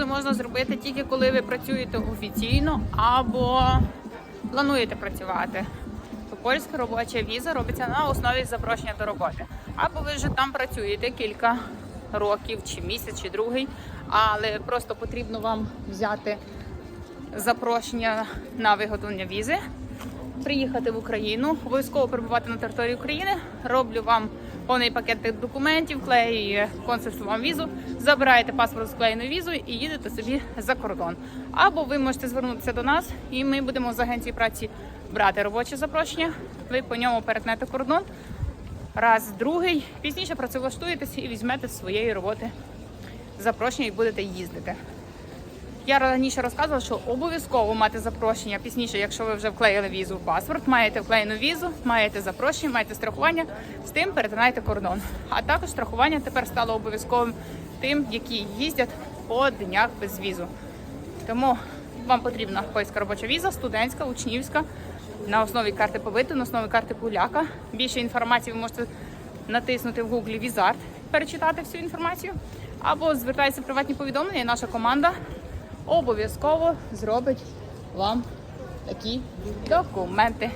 візу можна зробити тільки коли ви працюєте офіційно або плануєте працювати. То польська робоча віза робиться на основі запрошення до роботи. Або ви вже там працюєте кілька років, чи місяць, чи другий, але просто потрібно вам взяти запрошення на виготовлення візи, приїхати в Україну, обов'язково перебувати на території України. Роблю вам повний пакет документів, клею консульство вам візу, забираєте паспорт з клеєною візою і їдете собі за кордон. Або ви можете звернутися до нас, і ми будемо з агенції праці брати робоче запрошення. Ви по ньому перетнете кордон. Раз, другий, пізніше працевлаштуєтесь і візьмете з своєї роботи запрошення і будете їздити. Я раніше розказувала, що обов'язково мати запрошення пізніше, якщо ви вже вклеїли візу в паспорт, маєте вклеєну візу, маєте запрошення, маєте страхування, з тим перетинаєте кордон. А також страхування тепер стало обов'язковим тим, які їздять по днях без візу. Тому вам потрібна польська робоча віза, студентська, учнівська, на основі карти побиту, на основі карти поляка. Більше інформації ви можете натиснути в гуглі Візарт, перечитати всю інформацію. Або звертайтеся в приватні повідомлення, і наша команда обов'язково зробить вам такі документи.